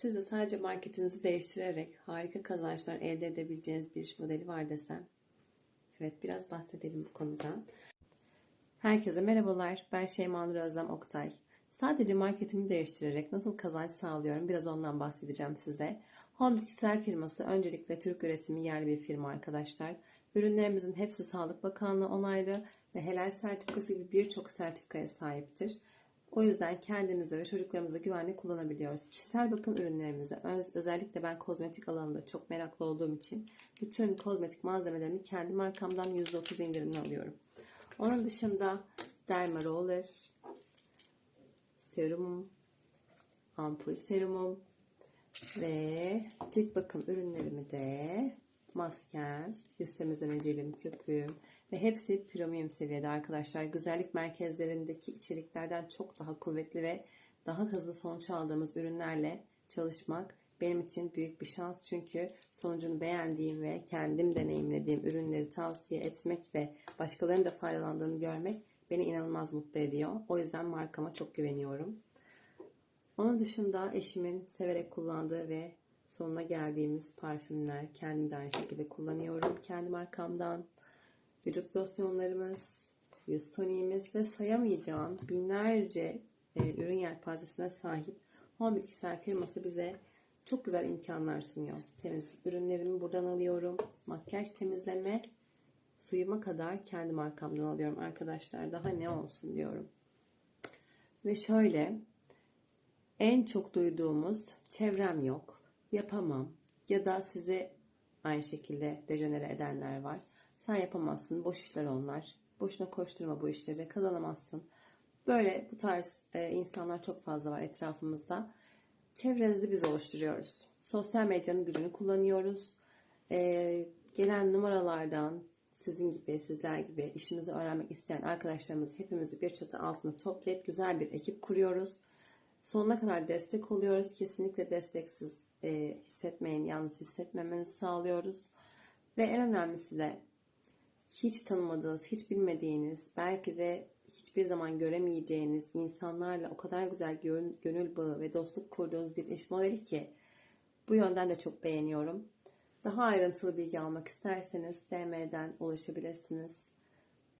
Siz de sadece marketinizi değiştirerek harika kazançlar elde edebileceğiniz bir iş modeli var desem. Evet biraz bahsedelim bu konudan. Herkese merhabalar. Ben Şeyma Nur Özlem Oktay. Sadece marketimi değiştirerek nasıl kazanç sağlıyorum biraz ondan bahsedeceğim size. Home Bitkisel firması öncelikle Türk üretimi yerli bir firma arkadaşlar. Ürünlerimizin hepsi Sağlık Bakanlığı onaylı ve helal sertifikası gibi birçok sertifikaya sahiptir. O yüzden kendimize ve çocuklarımıza güvenli kullanabiliyoruz. Kişisel bakım ürünlerimizi öz- özellikle ben kozmetik alanında çok meraklı olduğum için bütün kozmetik malzemelerimi kendi markamdan %30 indirimli alıyorum. Onun dışında derma roller, serumum, ampul serumum ve cilt bakım ürünlerimi de maskem, yüz temizleme jelim, köpüğüm ve hepsi premium seviyede arkadaşlar. Güzellik merkezlerindeki içeriklerden çok daha kuvvetli ve daha hızlı sonuç aldığımız ürünlerle çalışmak benim için büyük bir şans. Çünkü sonucunu beğendiğim ve kendim deneyimlediğim ürünleri tavsiye etmek ve başkalarının da faydalandığını görmek beni inanılmaz mutlu ediyor. O yüzden markama çok güveniyorum. Onun dışında eşimin severek kullandığı ve sonuna geldiğimiz parfümler kendim de aynı şekilde kullanıyorum. Kendi markamdan vücut losyonlarımız, yüz toniğimiz ve sayamayacağım binlerce e, ürün yelpazesine sahip Home Bitkisel firması bize çok güzel imkanlar sunuyor. Temizlik ürünlerimi buradan alıyorum. Makyaj temizleme suyuma kadar kendi markamdan alıyorum arkadaşlar. Daha ne olsun diyorum. Ve şöyle en çok duyduğumuz çevrem yok, yapamam ya da size aynı şekilde dejenere edenler var. Sen yapamazsın, boş işler onlar. Boşuna koşturma bu işleri, kazanamazsın. Böyle bu tarz e, insanlar çok fazla var etrafımızda. Çevrenizi biz oluşturuyoruz. Sosyal medyanın gücünü kullanıyoruz. E, gelen numaralardan sizin gibi, sizler gibi işimizi öğrenmek isteyen arkadaşlarımız hepimizi bir çatı altında toplayıp güzel bir ekip kuruyoruz. Sonuna kadar destek oluyoruz. Kesinlikle desteksiz e, hissetmeyin, yalnız hissetmemenizi sağlıyoruz. Ve en önemlisi de hiç tanımadığınız, hiç bilmediğiniz, belki de hiçbir zaman göremeyeceğiniz insanlarla o kadar güzel gönül, bağı ve dostluk kurduğunuz bir iş modeli ki bu yönden de çok beğeniyorum. Daha ayrıntılı bilgi almak isterseniz DM'den ulaşabilirsiniz.